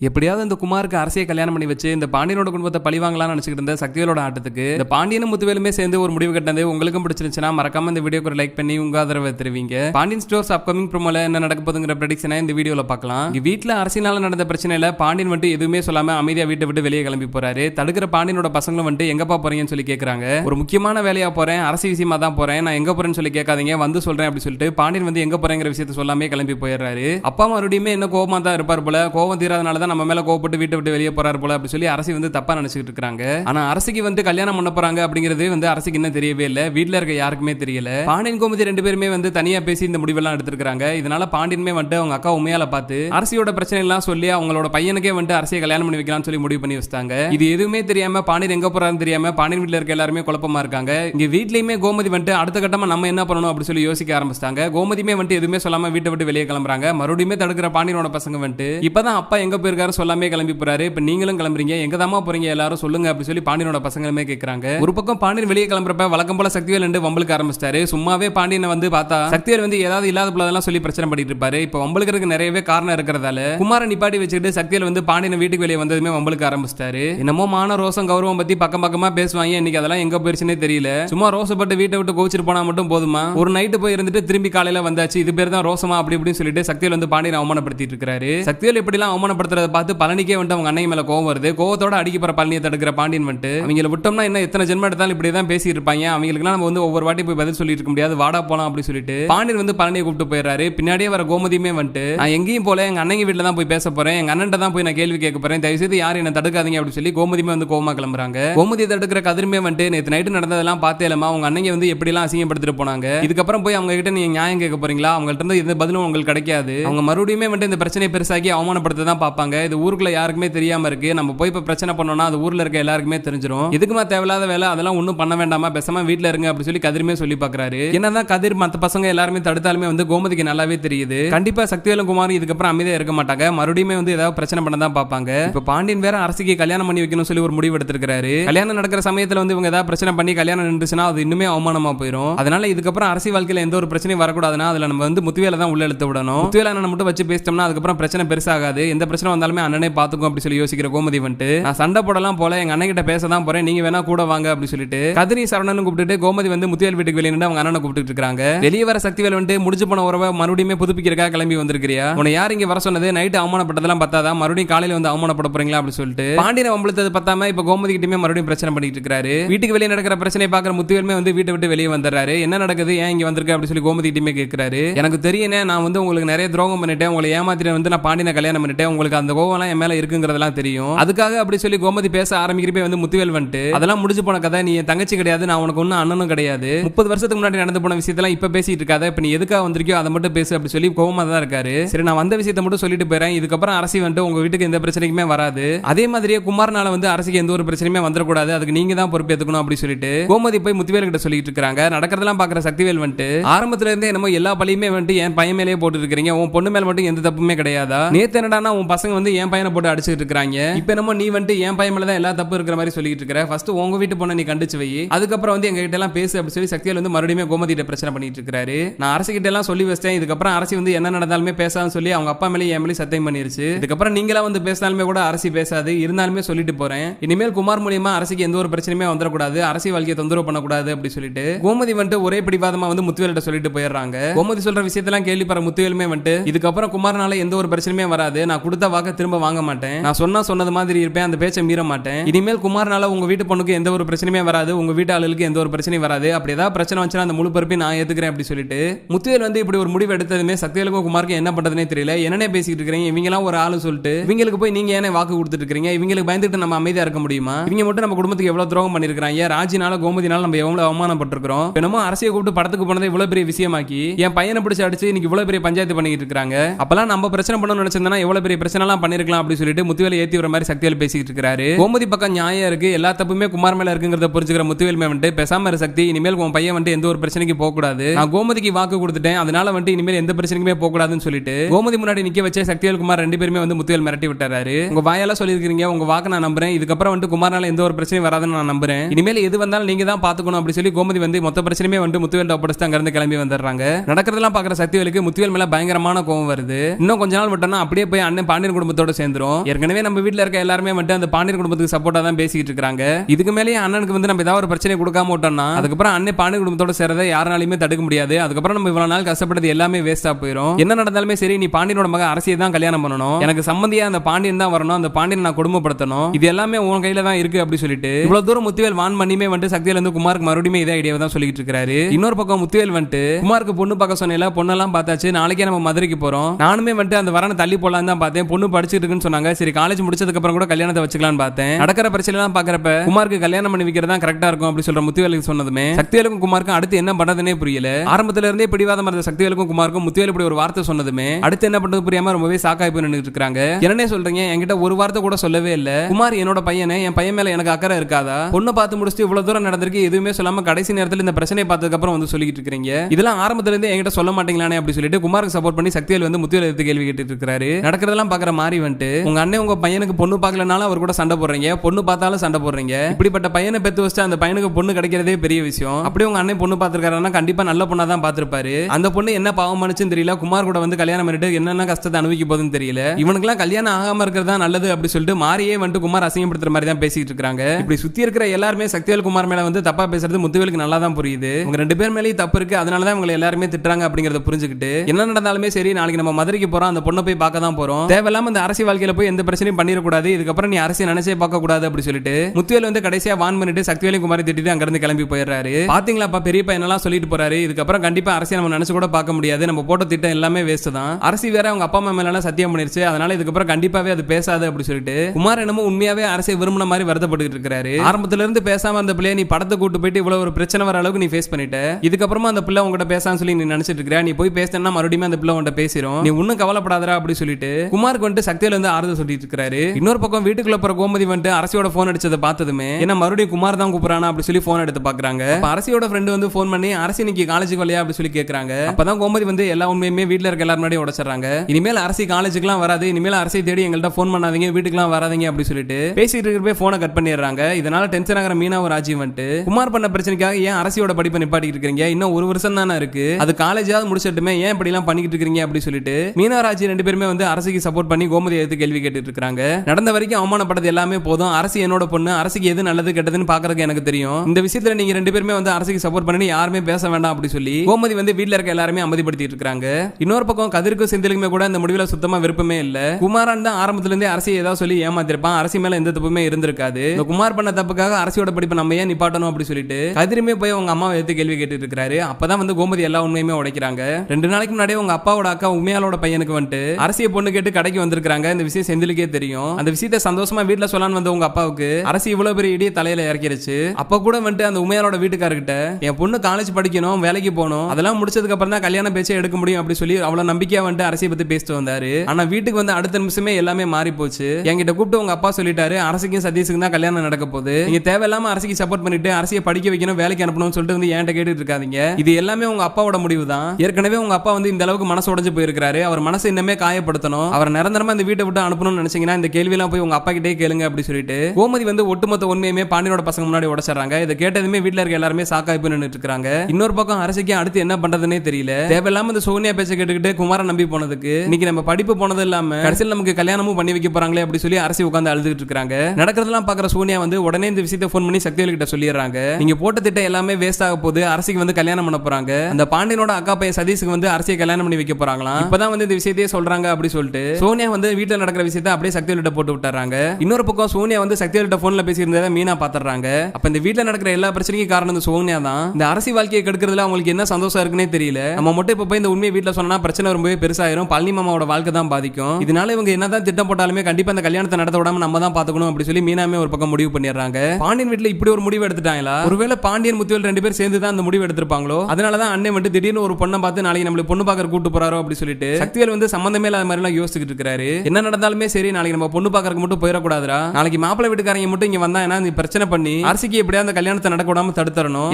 எப்படியாவது இந்த குமாருக்கு அரசியை கல்யாணம் பண்ணி வச்சு இந்த பாண்டியனோட குடும்பத்தை பழி வாங்கலாம்னு இருந்த சக்திவேலோட ஆட்டத்துக்கு இந்த பாண்டியனும் முத்துவேலுமே சேர்ந்து ஒரு முடிவு கட்டது உங்களுக்கும் பிடிச்சிருந்துச்சுன்னா மறக்காம இந்த வீடியோக்கு ஒரு லைக் பண்ணி உங்க ஆதரவை தெரிவிங்க. பாண்டியன் ஸ்டோர்ஸ் அப்கமிங் ப்ரோமோல என்ன நடக்க போதுங்கிற ப்ரெடிக்ஷனை இந்த வீடியோல பார்க்கலாம். வீட்டில் வீட்டுல நடந்த பிரச்சனையில பாண்டியன் வந்துட்டு எதுவுமே சொல்லாம அமைதியா வீட்டை விட்டு வெளியே கிளம்பி போறாரு. தடுக்கிற பாண்டியனோட பசங்களும் வந்துட்டு எங்கப்பா போறீங்கன்னு சொல்லி கேட்குறாங்க ஒரு முக்கியமான வேலையா போறேன் அரசு விஷயமா தான் போறேன் நான் எங்க போறேன்னு சொல்லி கேட்காதீங்க வந்து சொல்றேன் அப்படின்னு சொல்லிட்டு பாண்டியன் வந்து எங்க போறேங்கிற விஷயத்த சொல்லாமே கிளம்பி போயிடுறாரு. அப்பா மறுபடியும் என்ன கோபமா தான் இருப்பார் போல கோவம் தீராதனால தான் நம்ம மேல கோவப்பட்டு வீட்டை விட்டு வெளியே போறாரு போல அப்படி சொல்லி அரசி வந்து தப்பா நினைச்சிட்டு இருக்காங்க. ஆனா அரசிக்கு வந்து கல்யாணம் பண்ண போறாங்க அப்படிங்கிறது வந்து அரசுக்கு இன்னும் தெரியவே இல்ல. வீட்ல இருக்க யாருக்குமே தெரியல. பாண்டியன் கோமதி ரெண்டு பேருமே வந்து தனியா பேசி இந்த முடிவெல்லாம் எடுத்திருக்காங்க இதனால பாண்டியனுமே வந்துட்டு அவங்க அக்கா உண்மையால பார்த்து அரசியோட பிரச்சனை எல்லாம் சொல்லி அவங்களோட பையனுக்கே வந்துட்டு அரசியை கல்யாணம் பண்ணி வைக்கலாம்னு சொல்லி முடிவு பண்ணி வச்சிட்டாங்க. இது எதுவுமே தெரியாம பாண்டியன் எங்க போறாருன்னு தெரியாம பாண்டியன் வீட்டில் இருக்க எல்லாருமே குழப்பமா இருக்காங்க. இங்க வீட்லயுமே கோமதி வந்துட்டு அடுத்த கட்டமா நம்ம என்ன பண்ணணும் அப்படி சொல்லி யோசிக்க ஆரம்பிச்சிட்டாங்க. கோமதியுமே வந்துட்டு எதுவுமே சொல்லாம வீட்டை விட்டு வெளியே கிளம்புறாங்க. மறுபடியுமே தடுக்கிற பாண்டியனோட பசங்க வந்துட்டு இப்பதான் அப்பா எங்க இருக்காரு சொல்லாமே கிளம்பி போறாரு. இப்ப நீங்களும் கிளம்புறீங்க. எங்க தாமா போறீங்க எல்லாரும் சொல்லுங்க அப்படி சொல்லி பாண்டியனோட பசங்களுமே கேக்குறாங்க. ஒரு பக்கம் பாண்டியன் வெளியே கிளம்புறப்ப வழக்கம் போல சக்திவேல் ரெண்டு வம்பளுக்கு ஆரம்பிச்சிட்டாரு. சும்மாவே பாண்டியனை வந்து பார்த்தா சக்திவேல் வந்து ஏதாவது இல்லாத போலதெல்லாம் சொல்லி பிரச்சனை பண்ணிட்டு இருப்பாரு. இப்ப வம்பளுக்கு நிறையவே காரணம் இருக்கிறதால குமார நிப்பாட்டி வச்சுக்கிட்டு சக்திவேல் வந்து பாண்டியன் வீட்டுக்கு வெளியே வந்ததுமே வம்பளுக்கு ஆரம்பிச்சிட்டாரு. என்னமோ மான ரோசம் கௌரவம் பத்தி பக்கம் பக்கமா பேசுவாங்க. இன்னைக்கு அதெல்லாம் எங்க போயிருச்சுன்னே தெரியல. சும்மா ரோசப்பட்டு வீட்டை விட்டு கோச்சிட்டு போனா மட்டும் போதுமா? ஒரு நைட்டு போய் இருந்துட்டு திரும்பி காலையில வந்தாச்சு. இது பேர் தான் ரோசமா அப்படி இப்படின்னு சொல்லிட்டு சக்திவேல் வந்து பாண்டியனை அவமானப்படுத்திட்டு இருக்காரு சக்திவேல் இப்படிலாம் அவமானப்படுத்துறது பார்த்து பழனிக்கே வந்து அவங்க அன்னை மேல கோவம் வருது. கோவத்தோட அடிக்க போற பழனியை தடுக்கிற பாண்டியன் வந்துட்டு அவங்கள விட்டோம்னா என்ன எத்தனை ஜென்மம் எடுத்தாலும் இப்படி தான் பேசிட்டு இருப்பாங்க அவங்களுக்குலாம் நம்ம வந்து ஒவ்வொரு வாட்டி போய் பதில் சொல்லிட்டு இருக்க முடியாது. வாடா போலாம் அப்படி சொல்லிட்டு பாண்டியன் வந்து பழனியை கூப்பிட்டு போயிடுறாரு. பின்னாடியே வர கோமதியுமே வந்துட்டு நான் எங்கேயும் போல எங்க அண்ணங்க வீட்டுல தான் போய் பேச போறேன். எங்க அண்ணன் தான் போய் நான் கேள்வி கேட்க போறேன். தயவுசெய்து யாரும் என்ன தடுக்காதீங்க அப்படின்னு சொல்லி கோமதியுமே வந்து கோமா கிளம்புறாங்க. கோமதியை தடுக்கிற கதிருமே வந்துட்டு நேற்று நைட்டு நடந்ததெல்லாம் பார்த்தேலமா அவங்க அண்ணங்க வந்து எப்படிலாம் அசிங்கப்படுத்திட்டு போனாங்க. இதுக்கப்புறம் போய் அவங்க கிட்ட நீங்க நியாயம் கேட்க போறீங்களா? அவங்கள்ட்ட இருந்து எந்த பதிலும் உங்களுக்கு கிடைக்காது. அவங்க மறுபடியுமே வந்துட்டு இந்த பிரச்சனையை பெருசாக்கி அவமானப்படுத்த தான் பார்ப்பாங்க. இது ஊருக்குள்ள யாருக்குமே தெரியாம இருக்கு. நம்ம போய் இப்ப பிரச்சனை பண்ணோம்னா அது ஊர்ல இருக்க எல்லாருக்குமே தெரிஞ்சிடும் இதுக்குமா தேவையில்லாத வேலை? அதெல்லாம் ஒன்றும் பண்ண வேண்டாமா? பெசமா வீட்ல இருங்க அப்படி சொல்லி கதிருமே சொல்லி பாக்குறாரு. என்னதான் கதிர் மத்த பசங்க எல்லாருமே தடுத்தாலுமே வந்து கோமதிக்கு நல்லாவே தெரியுது. கண்டிப்பா சக்திவேலும் குமார் இதுக்கப்புறம் அமைதியா இருக்க மாட்டாங்க. மறுபடியும் வந்து ஏதாவது பிரச்சனை பண்ண தான் பார்ப்பாங்க. இப்ப பாண்டியன் வேற அரசுக்கு கல்யாணம் பண்ணி வைக்கணும் சொல்லி ஒரு முடிவு எடுத்திருக்காரு கல்யாணம் நடக்கிற சமயத்துல வந்து இவங்க ஏதாவது பிரச்சனை பண்ணி கல்யாணம் நின்றுச்சுன்னா அது இன்னுமே அவமானமா போயிடும் அதனால இதுக்கப்புறம் அரசியல் வாழ்க்கையில எந்த ஒரு பிரச்சனையும் வரக்கூடாதுன்னா அதுல நம்ம வந்து முத்துவேல தான் உள்ள எழுத்து விடணும். முத்துவேல மட்டும் வச்சு பேசிட்டோம்னா அதுக்கப்புறம் பிரச்சனை பெருசாகாது. எந்த பிரச்சனை வந்தாலுமே அண்ணனே பாத்துக்கும் அப்படி சொல்லி யோசிக்கிற கோமதி வந்துட்டு நான் சண்டை போடலாம் போல எங்க அண்ணன் கிட்ட பேச தான் போறேன் நீங்க வேணா கூட வாங்க அப்படி சொல்லிட்டு கதிரி சரவணன் கூப்பிட்டு கோமதி வந்து முத்தியல் வீட்டுக்கு வெளியே நின்று அவங்க அண்ணனை கூப்பிட்டு இருக்காங்க. வெளியே வர சக்திவேல் வந்துட்டு முடிஞ்சு போன உறவை மறுபடியும் புதுப்பிக்கிறக்கா கிளம்பி வந்திருக்கிறியா? உன்னை யார் இங்க வர சொன்னது? நைட்டு அவமானப்பட்டதெல்லாம் பார்த்தாதான் மறுபடியும் காலையில வந்து அவமானப்பட போறீங்களா? அப்படி சொல்லிட்டு பாண்டியனை வம்பளுத்தது பார்த்தாம இப்ப கோமதி கிட்டயுமே மறுபடியும் பிரச்சனை பண்ணிட்டு இருக்காரு. வீட்டுக்கு வெளியே நடக்கிற பிரச்சனை பாக்குற முத்துவேலுமே வந்து வீட்டை விட்டு வெளியே வந்துடுறாரு. என்ன நடக்குது? ஏன் இங்க வந்திருக்கு? அப்படி சொல்லி கோமதி கிட்டயுமே கேட்கிறாரு எனக்கு தெரியனே நான் வந்து உங்களுக்கு நிறைய துரோகம் பண்ணிட்டேன். உங்களை ஏமாத்திட்டு வந்து நான் பாண்டியனை கல்யாணம் பண்ணிட்டேன். உங்களுக்கு அந்த கோவம்லாம் என் மேல இருக்குங்கிறதெல்லாம் தெரியும். அதுக்காக அப்படி சொல்லி கோமதி பேச ஆரம்பிக்கிறப்பே வந்து முத்துவேல் வந்துட்டு அதெல்லாம் முடிஞ்சு போன கதை நீ என் தங்கச்சி கிடையாது நான் உனக்கு ஒன்றும் அண்ணனும் கிடையாது. முப்பது வருஷத்துக்கு முன்னாடி நடந்து போன விஷயத்தெல்லாம் இப்போ பேசிட்டு இருக்காத இப்போ நீ எதுக்காக வந்திருக்கியோ அதை மட்டும் பேசு அப்படி சொல்லி கோவமாக தான் இருக்காரு. சரி நான் வந்த விஷயத்தை மட்டும் சொல்லிட்டு போயிறேன். இதுக்கப்புறம் அரசி வந்துட்டு உங்க வீட்டுக்கு எந்த பிரச்சனைக்குமே வராது. அதே மாதிரியே குமாரனால வந்து அரசுக்கு எந்த ஒரு பிரச்சனையுமே வந்துடக்கூடாது. அதுக்கு நீங்க தான் பொறுப்பேற்றுக்கணும் அப்படி சொல்லிட்டு கோமதி போய் முத்துவேல் கிட்ட சொல்லிட்டு இருக்காங்க. நடக்கிறதெல்லாம் பாக்குற சக்திவேல் வந்துட்டு ஆரம்பத்துல இருந்தே என்னமோ எல்லா பழியுமே வந்துட்டு என் பையன் மேலேயே போட்டு இருக்கிறீங்க. உன் பொண்ணு மேல மட்டும் எந்த தப்புமே கிடையாதா? நேத்து என்னடா உன் பசங்க வந்து என் பையனை போட்டு அடிச்சுட்டு இருக்காங்க இப்ப என்னமோ நீ வந்துட்டு என் பையன் மேல தான் எல்லா தப்பு இருக்கிற மாதிரி சொல்லிட்டு இருக்கிற. ஃபர்ஸ்ட் உங்க வீட்டு பொண்ணை நீ கண்டிச்சு வை. அதுக்கப்புறம் வந்து எங்க கிட்ட எல்லாம் பேசு அப்படி சொல்லி சக்திவேல் வந்து மறுபடியும் கோமதி கிட்ட பிரச்சனை பண்ணிட்டு இருக்காரு நான் அரசு கிட்ட எல்லாம் சொல்லி வச்சிட்டேன். இதுக்கப்புறம் அரசி வந்து என்ன நடந்தாலுமே பேசாம சொல்லி அவங்க அப்பா மேலே என் மேலே சத்தியம் பண்ணிருச்சு. இதுக்கப்புறம் நீங்களா வந்து பேசினாலுமே கூட அரசி பேசாது. இருந்தாலுமே சொல்லிட்டு போறேன். இனிமேல் குமார் மூலியமா அரசுக்கு எந்த ஒரு பிரச்சனையுமே வந்துடக்கூடாது. அரசி வாழ்க்கையை தொந்தரவு பண்ணக்கூடாது அப்படி சொல்லிட்டு கோமதி வந்துட்டு ஒரே பிடிவாதமா வந்து முத்துவேலிட்ட சொல்லிட்டு போயிடுறாங்க. கோமதி சொல்ற விஷயத்தெல்லாம் கேள்வி முத்துவேலுமே வந்துட்டு இதுக்கப்புறம் குமாரனால எந்த ஒரு பிரச்சனையுமே வராது. நான் கொடுத்த வாக்க திரும்ப வாங்க மாட்டேன். நான் சொன்னா சொன்னது மாதிரி இருப்பேன் அந்த பேச்சை மீற மாட்டேன். இனிமேல் குமார்னால உங்க வீட்டு பொண்ணுக்கு எந்த ஒரு பிரச்சனையுமே வராது உங்க வீட்டு ஆளுகளுக்கு எந்த ஒரு பிரச்சனையும் வராது. அப்படி ஏதாவது பிரச்சனை வந்துச்சுன்னா அந்த முழு பொறுப்பை நான் ஏத்துக்கிறேன் அப்படி சொல்லிட்டு முத்துவேல் வந்து இப்படி ஒரு முடிவு எடுத்ததுமே சக்திவேலுக்கும் குமாருக்கு என்ன பண்றதுனே தெரியல. என்னனே பேசிட்டு இருக்கிறீங்க இவங்கலாம் ஒரு ஆளு சொல்லிட்டு இவங்களுக்கு போய் நீங்க ஏன் வாக்கு கொடுத்துட்டு இருக்கீங்க இவங்களுக்கு பயந்துட்டு நம்ம அமைதியா இருக்க முடியுமா? இவங்க மட்டும் நம்ம குடும்பத்துக்கு எவ்வளவு துரோகம் பண்ணிருக்காங்க ராஜினால கோமதினால நம்ம எவ்வளவு அவமானப்பட்டிருக்கிறோம்? என்னமோ அரசியை கூப்பிட்டு படத்துக்கு போனதை இவ்வளவு பெரிய விஷயமாக்கி என் பையனை பிடிச்சி அடிச்சு இன்னைக்கு இவ்வளவு பெரிய பஞ்சாயத்து பண்ணிட்டு இருக்காங்க அப்பெல்லாம் நம்ம பிரச்சனை பண்ணணும்னு நினைச்சிருந்தா எவ்வளவு பெரிய பிரச்சனை எல்லாம் பண்ணிருக்கலாம் அப்படி சொல்லிட்டு முத்துவேல ஏத்தி வர மாதிரி சக்திவேல் பேசிட்டு இருக்காரு கோமதி பக்கம் நியாயம் இருக்கு. எல்லா தப்புமே குமார் மேல இருக்குங்கிறத புரிஞ்சுக்கிற முத்துவேல் வந்துட்டு பேசாம இரு சக்தி. இனிமேல் உன் பையன் வந்துட்டு எந்த ஒரு பிரச்சனைக்கு போக கூடாது நான் கோமதிக்கு வாக்கு கொடுத்துட்டேன். அதனால வந்துட்டு இனிமேல் எந்த பிரச்சனைக்குமே போக கூடாதுன்னு சொல்லிட்டு கோமதி முன்னாடி நிக்க வச்ச சக்திவேல் குமார் ரெண்டு பேருமே வந்து முத்துவேல் மிரட்டி விட்டாரு உங்க வாயால சொல்லியிருக்கீங்க உங்க வாக்கு நான் நம்புறேன். இதுக்கப்புறம் வந்து குமார்னால எந்த ஒரு பிரச்சனையும் வராதுன்னு நான் நம்புறேன். இனிமேல் எது வந்தாலும் நீங்க தான் பாத்துக்கணும் அப்படி சொல்லி கோமதி வந்து மொத்த பிரச்சனையுமே வந்து முத்துவேல் ஒப்படைச்சு அங்க இருந்து கிளம்பி வந்துடுறாங்க. நடக்கிறதெல்லாம் பாக்குற சக்திவேலுக்கு முத்துவேல் மேல பயங்கரமான கோவம் வருது. இன்னும் கொஞ்ச நாள் விட்டோம்னா அப்படியே போய் அண்ணன் பாண்டியன் கூட குடும்பத்தோட சேர்ந்துரும். ஏற்கனவே நம்ம வீட்ல இருக்க எல்லாருமே மட்டும் அந்த பாண்டியன் குடும்பத்துக்கு சப்போர்ட்டா தான் பேசிக்கிட்டு இருக்காங்க. இதுக்கு மேலேயே அண்ணனுக்கு வந்து நம்ம ஏதாவது ஒரு பிரச்சனை கொடுக்காம விட்டோம்னா அதுக்கப்புறம் அண்ணன் பாண்டியன் குடும்பத்தோட சேரதை யாராலையுமே தடுக்க முடியாது. அதுக்கப்புறம் நம்ம இவ்வளவு நாள் கஷ்டப்பட்டது எல்லாமே வேஸ்டா போயிடும் என்ன நடந்தாலுமே சரி நீ பாண்டியனோட மக அரசியை தான் கல்யாணம் பண்ணணும். எனக்கு சம்மந்தியா அந்த பாண்டியன் தான் வரணும். அந்த பாண்டியன் நான் குடும்பப்படுத்தணும். இது எல்லாமே உன் கையில தான் இருக்கு அப்படி சொல்லிட்டு இவ்வளவு தூரம் முத்துவேல் வான் பண்ணியுமே வந்துட்டு சக்தியில இருந்து குமாருக்கு மறுபடியும் இதே ஐடியாவை தான் சொல்லிட்டு இருக்காரு. இன்னொரு பக்கம் முத்துவேல் வந்துட்டு குமாருக்கு பொண்ணு பார்க்க சொன்னேன் பொண்ணெல்லாம் பார்த்தாச்சு. நாளைக்கே நம்ம மதுரைக்கு போறோம். நானுமே வந்துட்டு அந்த வரனை தள்ளி போலாம் தான் பார்த்தேன். பொண்ணு படிச்சிட்டு இருக்குன்னு சொன்னாங்க. சரி காலேஜ் முடிச்சதுக்கு அப்புறம் கூட கல்யாணத்தை வச்சுக்கலாம்னு பார்த்தேன். நடக்கிற பிரச்சனை எல்லாம் பாக்குறப்ப குமாருக்கு கல்யாணம் பண்ணி வைக்கிறதா கரெக்டா இருக்கும் அப்படி சொல்ற முத்துவேலுக்கு சொன்னதுமே. சக்திவேலுக்கும் குமாருக்கும் அடுத்து என்ன பண்றதுனே புரியல. ஆரம்பத்துல இருந்தே பிடிவாதம் இருந்த சக்திவேலுக்கும் குமாருக்கும் முத்துவேல் இப்படி ஒரு வார்த்தை சொன்னதுமே. அடுத்து என்ன பண்றது புரியாம ரொம்பவே சாக்காய் போய் நின்னுட்டு இருக்காங்க. என்னன்னே சொல்றீங்க? என்கிட்ட ஒரு வார்த்தை கூட சொல்லவே இல்ல. குமார் என்னோட பையனை என் பையன் மேல எனக்கு அக்கறை இருக்காதா? பொண்ணு பார்த்து முடிச்சுட்டு இவ்வளவு தூரம் நடந்திருக்கு எதுவுமே சொல்லாம கடைசி நேரத்துல இந்த பிரச்சனையை பார்த்ததுக்கு அப்புறம் வந்து சொல்லிட்டு இருக்கீங்க. இதெல்லாம் ஆரம்பத்துல இருந்து என்கிட்ட சொல்ல மாட்டீங்களானே அப்படி சொல்லிட்டு குமாருக்கு சப்போர்ட் பண்ணி சக்திவேல் வந்து முத்துவேல் எடுத்து கேள்வி கேட்டுட்டு இருக்காரு நடக்கிறதெல்லாம் பாக்குற மாறி வந்துட்டு உங்க அண்ணன் உங்க பையனுக்கு பொண்ணு பார்க்கலனாலும் அவர் கூட சண்டை போடுறீங்க. பொண்ணு பார்த்தாலும் சண்டை போடுறீங்க. இப்படிப்பட்ட பையனை பெத்து வச்சு அந்த பையனுக்கு பொண்ணு கிடைக்கிறதே பெரிய விஷயம். அப்படியே உங்க அண்ணன் பொண்ணு பார்த்துருக்காருன்னா கண்டிப்பா நல்ல பொண்ணா தான் பார்த்திருப்பாரு. அந்த பொண்ணு என்ன பாவம் மனுச்சுன்னு தெரியல. குமார் கூட வந்து கல்யாணம் பண்ணிட்டு என்னென்ன கஷ்டத்தை அனுபவிக்க போகுதுன்னு தெரியல. இவனுக்குலாம் கல்யாணம் ஆகாம இருக்கிறதா நல்லது அப்படி சொல்லிட்டு மாறியே வந்துட்டு குமார் அசிங்கப்படுத்துற மாதிரி தான் பேசிட்டு இருக்காங்க. இப்படி சுத்தி இருக்கிற எல்லாருமே சக்திவேல் குமார் மேல வந்து தப்பா பேசுறது முத்துவேலுக்கு நல்லா தான் புரியுது. உங்க ரெண்டு பேர் மேலேயும் தப்பு இருக்கு. அதனால தான் இவங்களை எல்லாருமே திட்டுறாங்க அப்படிங்கறத புரிஞ்சுக்கிட்டு என்ன நடந்தாலுமே சரி நாளைக்கு நம்ம மதுரைக்கு போறோம். அந்த பொண்ணை போய் பார்க்க தான் போறோம். தேவையில்லாம இந்த அரசியல் வாழ்க்கையில போய் எந்த பிரச்சனையும் பண்ணிடக்கூடாது. இதுக்கப்புறம் நீ அரசியல் நினைச்சே பார்க்க கூடாது அப்படி சொல்லிட்டு முத்துவேல் வந்து கடைசியா வான் பண்ணிட்டு சக்திவேலையும் குமாரி திட்டிட்டு அங்கிருந்து கிளம்பி போயிடுறாரு. பாத்தீங்களாப்பா பெரியப்பா என்னெல்லாம் சொல்லிட்டு போறாரு. இதுக்கப்புறம் கண்டிப்பா அரசியல் நம்ம நினைச்சு கூட பார்க்க முடியாது. நம்ம போட்ட திட்டம் எல்லாமே வேஸ்ட் தான். அரசி வேற அவங்க அப்பா அம்மா மேல சத்தியம் பண்ணிருச்சு. அதனால இதுக்கப்புறம் கண்டிப்பாவே அது பேசாது அப்படி சொல்லிட்டு குமார் என்னமோ உண்மையாவே அரசியல் விரும்பின மாதிரி வருத்தப்பட்டு இருக்காரு ஆரம்பத்துல இருந்து பேசாம அந்த பிள்ளைய நீ படத்தை கூட்டு போயிட்டு இவ்வளவு ஒரு பிரச்சனை வர அளவுக்கு நீ ஃபேஸ் பண்ணிட்ட. இதுக்கப்புறமா அந்த பிள்ளை உங்ககிட்ட பேசான்னு சொல்லி நீ நினைச்சிட்டு இருக்கிற. நீ போய் பேசினா மறுபடியும் அந்த பிள்ளை உன்கிட்ட பேசிரும். நீ ஒன்னும் கவலைப்படாதா அப்படி சொல்லிட்டு குமாருக்கு வந்துட்டு சக்தியில வந்து ஆறுதல் சொல்லிட்டு இருக்காரு இன்னொரு பக்கம் வீட்டுக்குள்ள போற கோமதி வந்துட்டு அரசியோட போன் அடிச்சதை பார்த்ததுமே என்ன மறுபடியும் குமார் தான் கூப்பிடறானா அப்படி சொல்லி போன் எடுத்து பாக்குறாங்க அரசியோட ஃப்ரெண்டு வந்து போன் பண்ணி அரசி இன்னைக்கு காலேஜுக்கு வரலையா? அப்படி சொல்லி கேக்குறாங்க. அப்பதான் கோமதி வந்து எல்லா உண்மையுமே வீட்ல இருக்க எல்லாரும் முன்னாடி உடச்சிடுறாங்க. இனிமேல் அரசி காலேஜுக்குலாம் வராது. இனிமேல் அரசி தேடி எங்கள்கிட்ட போன் பண்ணாதீங்க வீட்டுக்குலாம் வராதீங்க அப்படி சொல்லிட்டு பேசிட்டு இருக்கிறப்பே போனை கட் பண்ணிடுறாங்க. இதனால டென்ஷன் ஆகிற மீனாவும் ராஜீவ் வந்துட்டு குமார் பண்ண பிரச்சனைக்காக ஏன் அரசியோட படிப்பை நிப்பாட்டிட்டு இருக்கீங்க இன்னும் ஒரு வருஷம் தானே இருக்கு. அது காலேஜாவது முடிச்சிட்டுமே ஏன் இப்படி எல்லாம் பண்ணிட்டு இருக்கீங்க அப்படி சொல்லிட்டு மீனா ராஜி ரெண்டு பேருமே வந்து அரசுக்கு சப்போர்ட் பண்ணி கோமதி எடுத்து கேள்வி கேட்டுட்டு இருக்காங்க நடந்த வரைக்கும் அவமானப்பட்டது எல்லாமே போதும். அரசு என்னோட பொண்ணு அரசுக்கு எது நல்லது கெட்டதுன்னு பாக்குறதுக்கு எனக்கு தெரியும். இந்த விஷயத்துல நீங்க ரெண்டு பேருமே வந்து அரசுக்கு சப்போர்ட் பண்ணி யாருமே பேச வேண்டாம் அப்படி சொல்லி கோமதி வந்து வீட்டுல இருக்க எல்லாருமே அமைதிப்படுத்திட்டு இருக்காங்க இன்னொரு பக்கம் கதிர்க்கும் செந்திலுக்குமே கூட இந்த முடிவுல சுத்தமா விருப்பமே இல்ல. குமாரன் தான் ஆரம்பத்துல இருந்தே அரசியை ஏதாவது சொல்லி ஏமாத்திருப்பான். அரசு மேல எந்த தப்புமே இருந்திருக்காது. இந்த குமார் பண்ண தப்புக்காக அரசியோட படிப்பு நம்ம ஏன் நிப்பாட்டணும் அப்படி சொல்லிட்டு கதிருமே போய் உங்க அம்மாவை எடுத்து கேள்வி கேட்டுட்டு இருக்காரு அப்பதான் வந்து கோமதி எல்லா உண்மையுமே உடைக்கிறாங்க. ரெண்டு நாளைக்கு முன்னாடியே உங்க அப்பாவோட அக்கா உண்மையாலோட பையனுக்கு வந்துட்டு அரசியை பொண்ணு கேட்டு கடைக்கு இருக்கிறாங்க இந்த விஷயம் செந்திலுக்கே தெரியும். அந்த விஷயத்த சந்தோஷமா வீட்டுல சொல்லான்னு வந்த உங்க அப்பாவுக்கு அரசு இவ்வளவு பெரிய இடிய தலையில இறக்கிருச்சு. அப்ப கூட வந்துட்டு அந்த உமையாரோட வீட்டுக்காரர்கிட்ட என் பொண்ணு காலேஜ் படிக்கணும் வேலைக்கு போகணும். அதெல்லாம் முடிச்சதுக்கு அப்புறம் தான் கல்யாண பேச்சே எடுக்க முடியும் அப்படி சொல்லி அவ்வளவு நம்பிக்கையா வந்துட்டு அரசியை பத்தி பேசிட்டு வந்தாரு. ஆனா வீட்டுக்கு வந்து அடுத்த நிமிஷமே எல்லாமே மாறி போச்சு என்கிட்ட கூப்பிட்டு உங்க அப்பா சொல்லிட்டாரு அரசுக்கும் சதீஷுக்கும் தான் கல்யாணம் நடக்க போகுது. நீங்க தேவையில்லாம அரசுக்கு சப்போர்ட் பண்ணிட்டு அரசியை படிக்க வைக்கணும் வேலைக்கு அனுப்பணும்னு சொல்லிட்டு வந்து என்கிட்ட கேட்டுட்டு இருக்காதீங்க. இது எல்லாமே உங்க அப்பாவோட முடிவு தான் ஏற்கனவே உங்க அப்பா வந்து இந்த அளவுக்கு மனசு உடஞ்சு போயிருக்காரு அவர் மனசு இன்னமே காயப்படுத்தணும். அவர் நிரந்தரமா இந்த வீட்டை விட்டு அனுப்பணும்னு நினைச்சீங்கன்னா இந்த கேள்வி போய் உங்க அப்பா கிட்டே கேளுங்க அப்படி சொல்லிட்டு கோமதி வந்து ஒட்டுமொத்த உண்மையுமே பாண்டியனோட பசங்க முன்னாடி உடைச்சாங்க இதை கேட்டதுமே வீட்ல இருக்க எல்லாருமே சாக்காய் போய் நின்றுட்டு இருக்காங்க இன்னொரு பக்கம் அரசுக்கு அடுத்து என்ன பண்றதுன்னே தெரியல. தேவையில்லாம இந்த சோனியா பேச கேட்டுக்கிட்டு குமார நம்பி போனதுக்கு இன்னைக்கு நம்ம படிப்பு போனது இல்லாம கடைசியில் நமக்கு கல்யாணமும் பண்ணி வைக்க போறாங்களே அப்படி சொல்லி அரசு உட்காந்து அழுதுகிட்டு இருக்காங்க நடக்கிறதெல்லாம் பாக்குற சோனியா வந்து உடனே இந்த விஷயத்தை ஃபோன் பண்ணி சக்திவேல் கிட்ட சொல்லிடுறாங்க. நீங்க போட்ட திட்டம் எல்லாமே வேஸ்ட் ஆக போது அரசுக்கு வந்து கல்யாணம் பண்ண போறாங்க. அந்த பாண்டியனோட அக்கா பையன் சதீஷுக்கு வந்து அரசியை கல்யாணம் பண்ணி வைக்க போறாங்களாம். இப்பதான் வந்து இந்த விஷயத்தையே சொல்றாங்க அப்படி சொல்லிட்டு சோனியா வந்து வீட்டில் நடக்கிற விஷயத்த அப்படியே சக்திவேல்கிட்ட போட்டு விட்டுறாங்க. இன்னொரு பக்கம் சோனியா வந்து சக்திவேல்கிட்ட போன்ல பேசியிருந்ததை மீனா பாத்துறாங்க. அப்ப இந்த வீட்டில் நடக்கிற எல்லா பிரச்சனைக்கும் காரணம் இந்த சோனியா தான். இந்த அரசி வாழ்க்கையை கெடுக்கிறதுல அவங்களுக்கு என்ன சந்தோஷம் இருக்குன்னே தெரியல. நம்ம மட்டும் இப்ப போய் இந்த உண்மையை வீட்டில் சொன்னா பிரச்சனை ரொம்பவே பெருசாயிரும். பழனி மாமாவோட வாழ்க்கை தான் பாதிக்கும். இதனால இவங்க என்னதான் திட்டம் போட்டாலுமே கண்டிப்பா அந்த கல்யாணத்தை நடத்த விடாம நம்ம தான் பாத்துக்கணும் அப்படி சொல்லி மீனாமே ஒரு பக்கம் முடிவு பண்ணிடுறாங்க. பாண்டியன் வீட்டுல இப்படி ஒரு முடிவு எடுத்துட்டாங்களா? ஒருவேளை பாண்டியன் முத்துவேல் ரெண்டு பேர் சேர்ந்து தான் அந்த முடிவு எடுத்திருப்பாங்களோ? அதனாலதான் அண்ணன் வந்து திடீர்னு ஒரு பொண்ணை பார்த்து நாளைக்கு நம்மளுக்கு பொண்ணு பார்க்க கூட்டு போறாரோ அப்படி சொல்லிட்டு சக்திவேல் வந்து சம்பந்தமே இல்லாத மாதிரி எல்லாம் யோசிச்சுட்டு இருக்காரு என்ன நடந்தாலுமே சரி நாளைக்கு நம்ம பொண்ணு பாக்கறதுக்கு மட்டும் போயிடக்கூடாதுரா நாளைக்கு மாப்பிள்ளை வீட்டுக்காரங்க மட்டும் இங்க வந்தா என்ன நீ பிரச்சனை பண்ணி அரசிக்கு எப்படியா அந்த கல்யாணத்தை நடக்க விடாம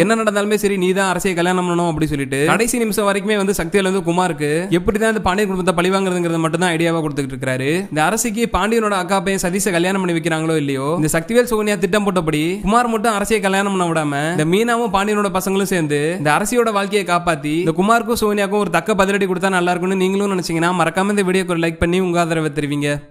என்ன நடந்தாலுமே சரி நீ தான் அரசியை கல்யாணம் பண்ணணும் அப்படி சொல்லிட்டு. கடைசி நிமிஷம் வரைக்குமே வந்து சக்தியில வந்து குமாருக்கு எப்படிதான் இந்த பாண்டிய குடும்பத்தை பழிவாங்கிறதுங்கிறது மட்டும் தான் ஐடியாவா கொடுத்துட்டு இருக்காரு. இந்த அரசிக்கு பாண்டியனோட அக்கா பையன் சதீஷை கல்யாணம் பண்ணி வைக்கிறாங்களோ இல்லையோ இந்த சக்திவேல் சோனியா திட்டம் போட்டபடி குமார் மட்டும் அரசியை கல்யாணம் பண்ண விடாம இந்த மீனாவும் பாண்டியனோட பசங்களும் சேர்ந்து இந்த அரசியோட வாழ்க்கையை காப்பாத்தி இந்த குமாருக்கும் சோனியாக்கும் ஒரு தக்க பதிலடி கொடுத்தா நல்லா இருக்கும்னு நீங்களும் நினைச்சீங்கன்னா மறக்காம இந்த வீடியோக்கு லைக் பண்ணி உங்க ஆதரவை யாரை தருவீங்க.